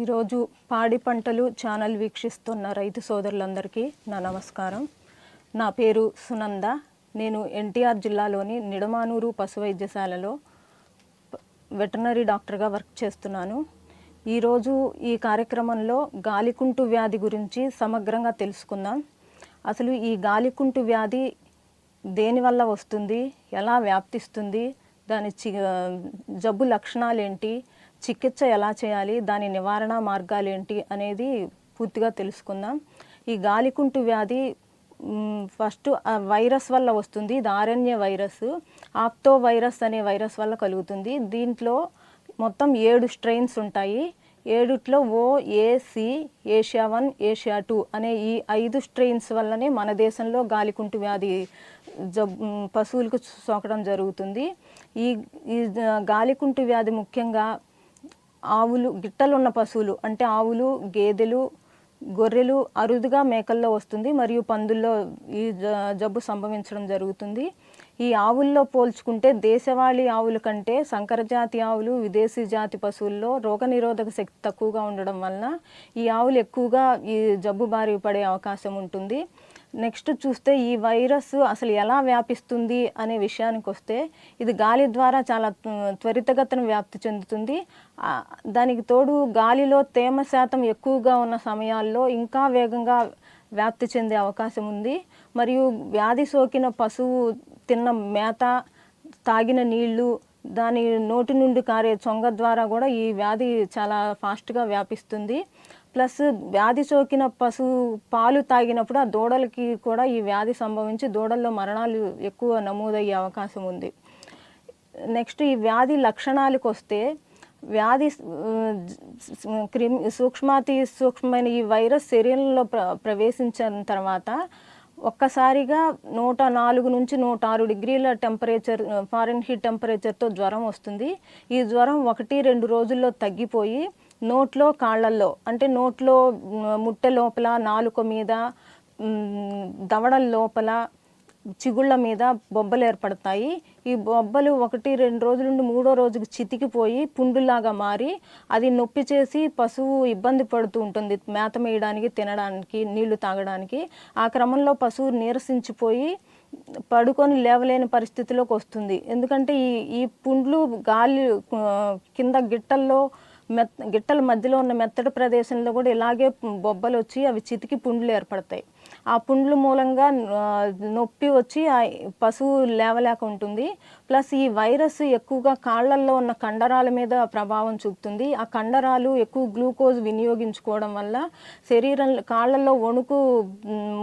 ఈరోజు పాడి పంటలు ఛానల్ వీక్షిస్తున్న రైతు సోదరులందరికీ నా నమస్కారం. నా పేరు సునంద. నేను ఎన్టీఆర్ జిల్లాలోని నిడమానూరు పశు వైద్యశాలలో వెటర్నరీ డాక్టర్గా వర్క్ చేస్తున్నాను. ఈరోజు ఈ కార్యక్రమంలో గాలికుంటు వ్యాధి గురించి సమగ్రంగా తెలుసుకుందాం. అసలు ఈ గాలికుంటు వ్యాధి దేనివల్ల వస్తుంది? ఎలా వ్యాప్తిస్తుంది? దాని చి జబ్బు లక్షణాలు ఏంటి చికిత్స ఎలా చేయాలి దాని నివారణ మార్గాలు ఏంటి అనేది పూర్తిగా తెలుసుకుందాం. ఈ గాలికుంటు వ్యాధి ఫస్ట్ వైరస్ వల్ల వస్తుంది. ఇది ఆర్ఎన్ఏ వైరస్ ఆప్తో వైరస్ అనే వైరస్ వల్ల కలుగుతుంది. దీంట్లో మొత్తం ఏడు స్ట్రెయిన్స్ ఉంటాయి. ఏడుట్లో O A C Asia one Asia two అనే ఈ ఐదు స్ట్రెయిన్స్ వల్లనే మన దేశంలో గాలికుంటు వ్యాధి జబ్ పశువులకు సోకడం జరుగుతుంది. ఈ ఈ గాలికుంటు వ్యాధి ముఖ్యంగా ఆవులు గిట్టలు ఉన్న పశువులు అంటే ఆవులు గేదెలు గొర్రెలు అరుదుగా మేకల్లో వస్తుంది మరియు పందుల్లో ఈ జ- జబ్బు సంభవించడం జరుగుతుంది. ఈ ఆవుల్లో పోల్చుకుంటే దేశవాళీ ఆవుల కంటే సంకరజాతి ఆవులు విదేశీ జాతి పశువుల్లో రోగనిరోధక శక్తి తక్కువగా ఉండడం వలన ఈ ఆవులు ఎక్కువగా ఈ జబ్బు బారి పడే అవకాశం ఉంటుంది. నెక్స్ట్ చూస్తే ఈ వైరస్ అసలు ఎలా వ్యాపిస్తుంది అనే విషయానికి వస్తే ఇది గాలి ద్వారా చాలా త్వరితగతన వ్యాప్తి చెందుతుంది. దానికి తోడు గాలిలో తేమ శాతం ఎక్కువగా ఉన్న సమయాల్లో ఇంకా వేగంగా వ్యాప్తి చెందే అవకాశం ఉంది. మరియు వ్యాధి సోకిన పశువు తిన్న మేత తాగిన నీళ్ళు దాని నోటి నుండి కారే చొంగ ద్వారా కూడా ఈ వ్యాధి చాలా ఫాస్ట్గా వ్యాపిస్తుంది. ప్లస్ వ్యాధి సోకిన పశువు పాలు తాగినప్పుడు ఆ దూడలకి కూడా ఈ వ్యాధి సంభవించి దూడల్లో మరణాలు ఎక్కువ నమోదయ్యే అవకాశం ఉంది. నెక్స్ట్ ఈ వ్యాధి లక్షణాలకు వస్తే వ్యాధి క్రిమి సూక్ష్మాతి సూక్ష్మమైన ఈ వైరస్ శరీరంలో ప్ర ప్రవేశించిన తర్వాత ఒక్కసారిగా నూట నాలుగు నుంచి నూట ఆరు డిగ్రీల టెంపరేచర్ ఫారెన్ హీట్ టెంపరేచర్తో జ్వరం వస్తుంది. ఈ జ్వరం ఒకటి రెండు రోజుల్లో తగ్గిపోయి నోట్లో కాళ్ళల్లో అంటే నోట్లో ముట్టె లోపల నాలుక మీద దవడల లోపల చిగుళ్ళ మీద బొబ్బలు ఏర్పడతాయి. ఈ బొబ్బలు ఒకటి రెండు రోజుల నుండి మూడో రోజుకి చితికిపోయి పుండులాగా మారి అది నొప్పి చేసి పశువు ఇబ్బంది పడుతూ ఉంటుంది. మేత మేయడానికి తినడానికి నీళ్ళు తాగడానికి. ఆ క్రమంలో పశువు నీరసించిపోయి పడుకొని లేవలేని పరిస్థితిలోకి వస్తుంది. ఎందుకంటే ఈ ఈ పుండ్లు గాలి కింద గిట్టల్లో మెత్ గిట్టల మధ్యలో ఉన్న మెత్తటి ప్రదేశంలో కూడా ఇలాగే బొబ్బలు వచ్చి అవి చితికి పుండ్లు ఏర్పడతాయి. ఆ పుండ్లు మూలంగా నొప్పి వచ్చి ఆ పశువు లేవలేక ఉంటుంది. ప్లస్ ఈ వైరస్ ఎక్కువగా కాళ్ళల్లో ఉన్న కండరాల మీద ప్రభావం చూపుతుంది. ఆ కండరాలు ఎక్కువ గ్లూకోజ్ వినియోగించుకోవడం వల్ల శరీరం కాళ్ళల్లో వణుకు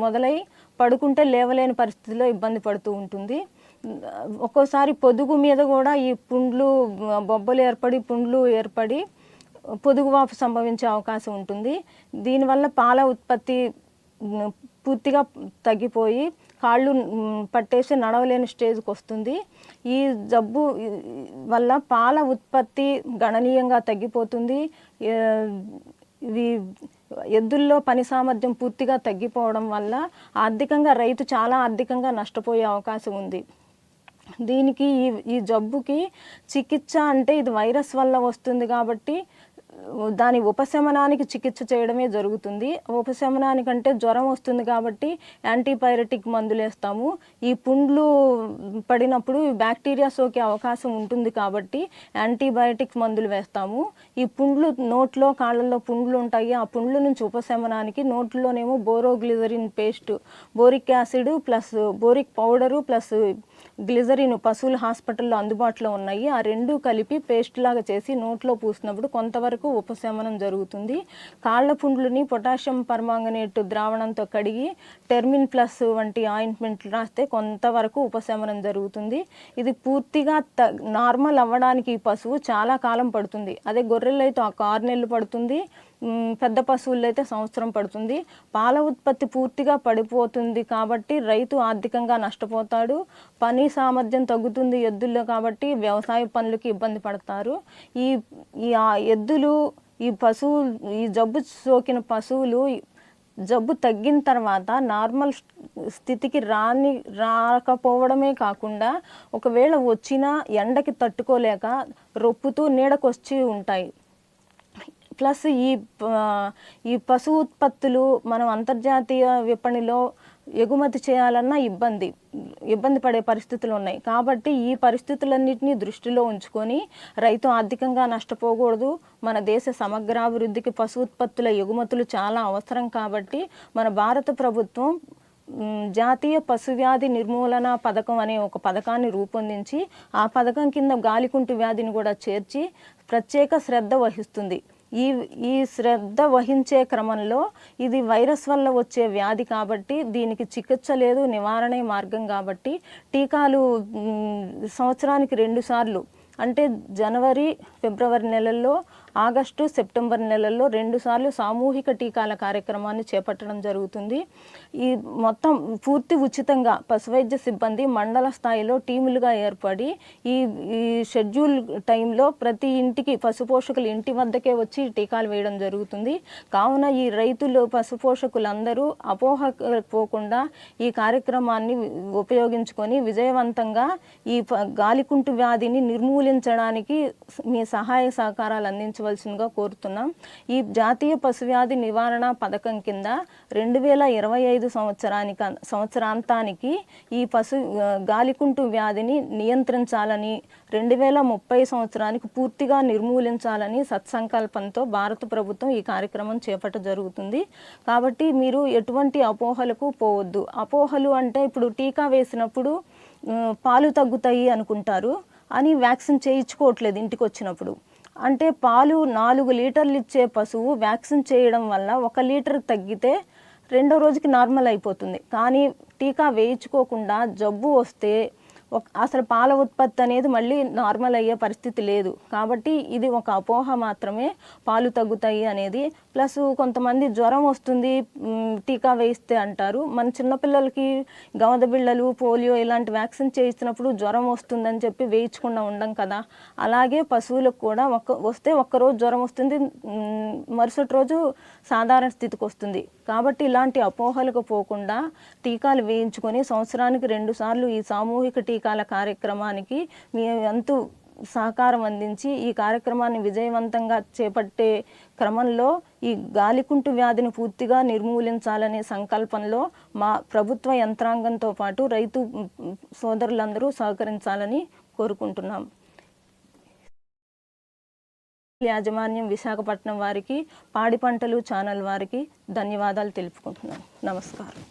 మొదలై పడుకుంటే లేవలేని పరిస్థితిలో ఇబ్బంది పడుతూ ఉంటుంది. ఒక్కోసారి పొదుగు మీద కూడా ఈ పుండ్లు బొబ్బలు ఏర్పడి పుండ్లు ఏర్పడి పొదుగువాపు సంభవించే అవకాశం ఉంటుంది. దీనివల్ల పాల ఉత్పత్తి పూర్తిగా తగ్గిపోయి కాళ్ళు పట్టేసి నడవలేని స్టేజ్కి వస్తుంది. ఈ జబ్బు వల్ల పాల ఉత్పత్తి గణనీయంగా తగ్గిపోతుంది. ఇవి ఎద్దుల్లో పని సామర్థ్యం పూర్తిగా తగ్గిపోవడం వల్ల ఆర్థికంగా రైతు చాలా ఆర్థికంగా నష్టపోయే అవకాశం ఉంది. దీనికి ఈ ఈ జబ్బుకి చికిత్స అంటే ఇది వైరస్ వల్ల వస్తుంది కాబట్టి దాని ఉపశమనానికి చికిత్స చేయడమే జరుగుతుంది. ఉపశమనానికంటే జ్వరం వస్తుంది కాబట్టి యాంటీపైరటిక్ మందులు వేస్తాము. ఈ పుండ్లు పడినప్పుడు బ్యాక్టీరియా సోకే అవకాశం ఉంటుంది కాబట్టి యాంటీబయాటిక్ మందులు వేస్తాము. ఈ పుండ్లు నోట్లో కాళ్ళల్లో పుండ్లు ఉంటాయి. ఆ పుండ్ల నుంచి ఉపశమనానికి నోట్లోనేమో boroglycerin paste boric acid plus boric powder plus glycerin పశువుల హాస్పిటల్లో అందుబాటులో ఉన్నాయి. ఆ రెండు కలిపి పేస్ట్ లాగా చేసి నోట్లో పూసినప్పుడు కొంతవరకు ఉపశమనం జరుగుతుంది. కాళ్ళ పుండ్లని పొటాషియం పర్మాంగనేట్ ద్రావణంతో కడిగి టెర్మిన్ ప్లస్ వంటి ఆయింట్మెంట్లు రాస్తే కొంతవరకు ఉపశమనం జరుగుతుంది. ఇది పూర్తిగా త నార్మల్ అవ్వడానికి ఈ పశువు చాలా కాలం పడుతుంది. అదే గొర్రెలు అయితే ఒక ఆరు నెలలు పడుతుంది. పెద్ద పశువులైతే అయితే సంవత్సరం పడుతుంది. పాల ఉత్పత్తి పూర్తిగా పడిపోతుంది కాబట్టి రైతు ఆర్థికంగా నష్టపోతాడు. పని సామర్థ్యం తగ్గుతుంది ఎద్దుల్లో కాబట్టి వ్యవసాయ పనులకి ఇబ్బంది పడతారు. ఈ ఈ ఎద్దులు ఈ పశువు ఈ జబ్బు సోకిన పశువులు జబ్బు తగ్గిన తర్వాత నార్మల్ స్థితికి రాని రాకపోవడమే కాకుండా ఒకవేళ వచ్చినా ఎండకి తట్టుకోలేక రొప్పుతూ నీడకొచ్చి ఉంటాయి. ప్లస్ ఈ ప- ఈ పశు ఉత్పత్తులు మనం అంతర్జాతీయ విపణిలో ఎగుమతి చేయాలన్నా ఇబ్బంది ఇబ్బంది పడే పరిస్థితులు ఉన్నాయి. కాబట్టి ఈ పరిస్థితులన్నింటినీ దృష్టిలో ఉంచుకొని రైతు ఆర్థికంగా నష్టపోకూడదు. మన దేశ సమగ్రాభివృద్ధికి పశు ఉత్పత్తుల ఎగుమతులు చాలా అవసరం కాబట్టి మన భారత ప్రభుత్వం జాతీయ పశువ్యాధి నిర్మూలన పథకం అనే ఒక పథకాన్ని రూపొందించి ఆ పథకం కింద గాలికుంటు వ్యాధిని కూడా చేర్చి ప్రత్యేక శ్రద్ధ వహిస్తుంది. ఈ ఈ శ్రద్ధ వహించే క్రమంలో ఇది వైరస్ వల్ల వచ్చే వ్యాధి కాబట్టి దీనికి చికిత్స లేదు నివారణే మార్గం కాబట్టి టీకాలు సంవత్సరానికి రెండుసార్లు అంటే జనవరి ఫిబ్రవరి నెలల్లో ఆగస్టు సెప్టెంబర్ నెలల్లో రెండుసార్లు సామూహిక టీకాల కార్యక్రమాన్ని చేపట్టడం జరుగుతుంది. ఈ మొత్తం పూర్తి ఉచితంగా పశువైద్య సిబ్బంది మండల స్థాయిలో టీములుగా ఏర్పడి ఈ ఈ షెడ్యూల్ టైంలో ప్రతి ఇంటికి పశుపోషకులు ఇంటి వద్దకే వచ్చి టీకాలు వేయడం జరుగుతుంది. కావున ఈ రైతులు పశుపోషకులందరూ అపోహ పోకుండా ఈ కార్యక్రమాన్ని ఉపయోగించుకొని విజయవంతంగా ఈ గాలికుంటు వ్యాధిని పరిశీలించడానికి మీ సహాయ సహకారాలు అందించవలసిందిగా కోరుతున్నాం. ఈ జాతీయ పశువ్యాధి నివారణ పథకం కింద రెండు వేల ఇరవై ఐదు సంవత్సరానికి సంవత్సరాంతానికి ఈ పశు గాలికుంటు వ్యాధిని నియంత్రించాలని రెండు వేల ముప్పై సంవత్సరానికి పూర్తిగా నిర్మూలించాలని సత్సంకల్పంతో భారత ప్రభుత్వం ఈ కార్యక్రమం చేపట్ట జరుగుతుంది. కాబట్టి మీరు ఎటువంటి అపోహలకు పోవద్దు. అపోహలు అంటే ఇప్పుడు టీకా వేసినప్పుడు పాలు తగ్గుతాయి అనుకుంటారు. అని వ్యాక్సిన్ చేయించుకోవట్లేదు ఇంటికి వచ్చినప్పుడు అంటే పాలు నాలుగు లీటర్లు ఇచ్చే పశువు వ్యాక్సిన్ చేయడం వల్ల ఒక లీటర్ తగ్గితే రెండో రోజుకి నార్మల్ అయిపోతుంది. కానీ టీకా వేయించుకోకుండా జబ్బు వస్తే అసలు పాల ఉత్పత్తి అనేది మళ్ళీ నార్మల్ అయ్యే పరిస్థితి లేదు. కాబట్టి ఇది ఒక అపోహ మాత్రమే పాలు తగ్గుతాయి అనేది. ప్లస్ కొంతమంది జ్వరం వస్తుంది టీకా వేయిస్తే అంటారు. మన చిన్నపిల్లలకి గవద బిళ్ళలు పోలియో ఇలాంటి వ్యాక్సిన్ చేయించినప్పుడు జ్వరం వస్తుందని చెప్పి వేయించకుండా ఉండం కదా. అలాగే పశువులకు కూడా ఒక్క వస్తే ఒక్కరోజు జ్వరం వస్తుంది మరుసటి రోజు సాధారణ స్థితికి వస్తుంది. కాబట్టి ఇలాంటి అపోహలకు పోకుండా టీకాలు వేయించుకొని సంవత్సరానికి రెండు సార్లు ఈ సామూహిక టీకాల కార్యక్రమానికి మీ అంతు సహకారం అందించి ఈ కార్యక్రమాన్ని విజయవంతంగా చేపట్టే క్రమంలో ఈ గాలికుంటు వ్యాధిని పూర్తిగా నిర్మూలించాలనే సంకల్పంలో మా ప్రభుత్వ యంత్రాంగంతో పాటు రైతు సోదరులందరూ సహకరించాలని కోరుకుంటున్నాం. యాజమాన్యం విశాఖపట్నం వారికి పాడి పంటలు ఛానల్ వారికి ధన్యవాదాలు తెలుపుకుంటున్నాను నమస్కారం.